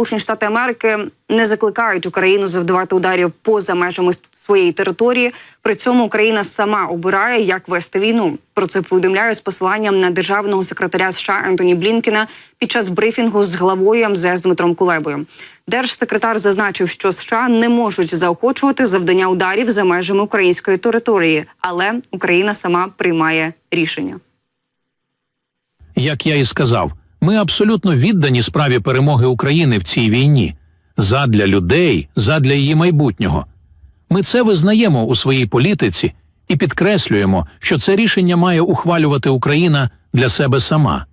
Сполучені Штати Америки не закликають Україну завдавати ударів поза межами своєї території. При цьому Україна сама обирає, як вести війну. Про це повідомляє з посиланням на державного секретаря США Ентоні Блінкена під час брифінгу з главою МЗС Дмитром Кулебою. Держсекретар зазначив, що США не можуть заохочувати завдання ударів за межами української території, але Україна сама приймає рішення. Як я і сказав, ми абсолютно віддані справі перемоги України в цій війні задля людей, задля її майбутнього. Ми це визнаємо у своїй політиці і підкреслюємо, що це рішення має ухвалювати Україна для себе сама.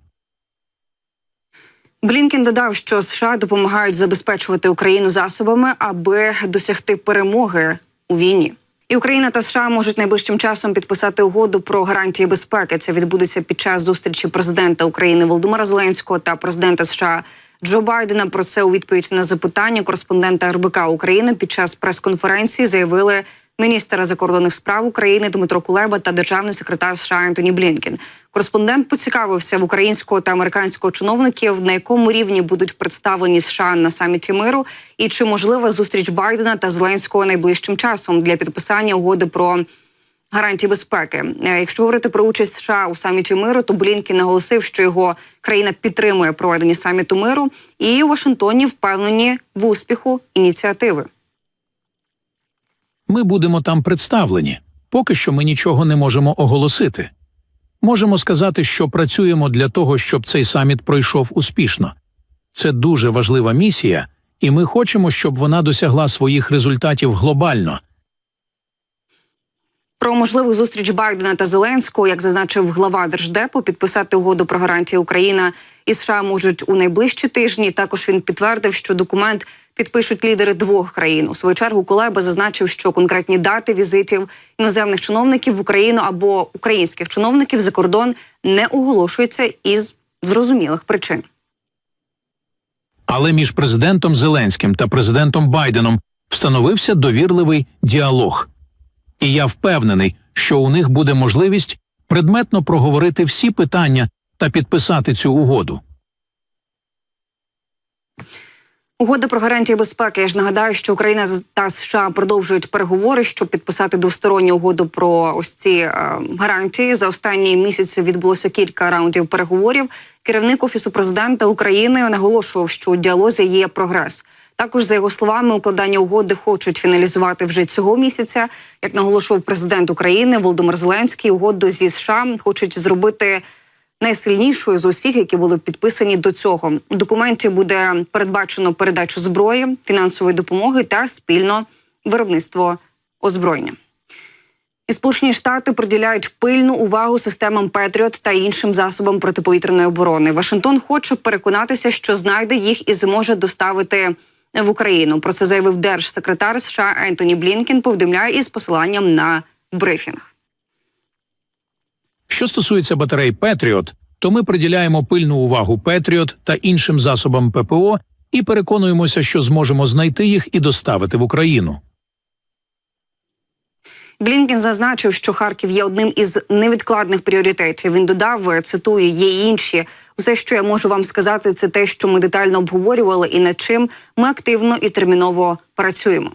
Блінкен додав, що США допомагають забезпечувати Україну засобами, аби досягти перемоги у війні. І Україна та США можуть найближчим часом підписати угоду про гарантії безпеки. Це відбудеться під час зустрічі президента України Володимира Зеленського та президента США Джо Байдена. Про це у відповідь на запитання кореспондента РБК України під час прес-конференції заявили міністра закордонних справ України Дмитро Кулеба та державний секретар США Ентоні Блінкен. Кореспондент поцікавився в українського та американського чиновників, на якому рівні будуть представлені США на саміті миру, і чи можлива зустріч Байдена та Зеленського найближчим часом для підписання угоди про. Гарантії безпеки, Е, якщо говорити про участь США у саміті миру, то Блінкін наголосив, що його країна підтримує проведення саміту миру, і у Вашингтоні впевнені в успіху ініціативи. Ми будемо там представлені. Поки що ми нічого не можемо оголосити. Можемо сказати, що працюємо для того, щоб цей саміт пройшов успішно. Це дуже важлива місія, і ми хочемо, щоб вона досягла своїх результатів глобально. Про можливу зустріч Байдена та Зеленського, як зазначив глава держдепу, підписати угоду про гарантії Україна і США можуть у найближчі тижні. Також він підтвердив, що документ підпишуть лідери двох країн. У свою чергу Кулеба зазначив, що конкретні дати візитів іноземних чиновників в Україну або українських чиновників за кордон не оголошуються із зрозумілих причин. Але між президентом Зеленським та президентом Байденом встановився довірливий діалог. І я впевнений, що у них буде можливість предметно проговорити всі питання та підписати цю угоду. Угода про гарантії безпеки. Я ж нагадаю, що Україна та США продовжують переговори, щоб підписати двосторонню угоду про ось ці е, гарантії. За останні місяці відбулося кілька раундів переговорів. Керівник офісу президента України наголошував, що у діалозі є прогрес. Також за його словами, укладання угоди хочуть фіналізувати вже цього місяця. Як наголошував президент України Володимир Зеленський, угоду зі США хочуть зробити найсильнішою з усіх, які були підписані до цього. У документі буде передбачено передачу зброї, фінансової допомоги та спільно виробництво озброєння. І Сполучені Штати приділяють пильну увагу системам Петріот та іншим засобам протиповітряної оборони. Вашингтон хоче переконатися, що знайде їх і зможе доставити в Україну. Про це заявив держсекретар США Ентоні Блінкен. Повідомляє із посиланням на брифінг. Що стосується батарей Петріот, то ми приділяємо пильну увагу Петріот та іншим засобам ППО і переконуємося, що зможемо знайти їх і доставити в Україну. Блінкен зазначив, що Харків є одним із невідкладних пріоритетів. Він додав, цитую, є інші. Усе, що я можу вам сказати, це те, що ми детально обговорювали, і над чим ми активно і терміново працюємо.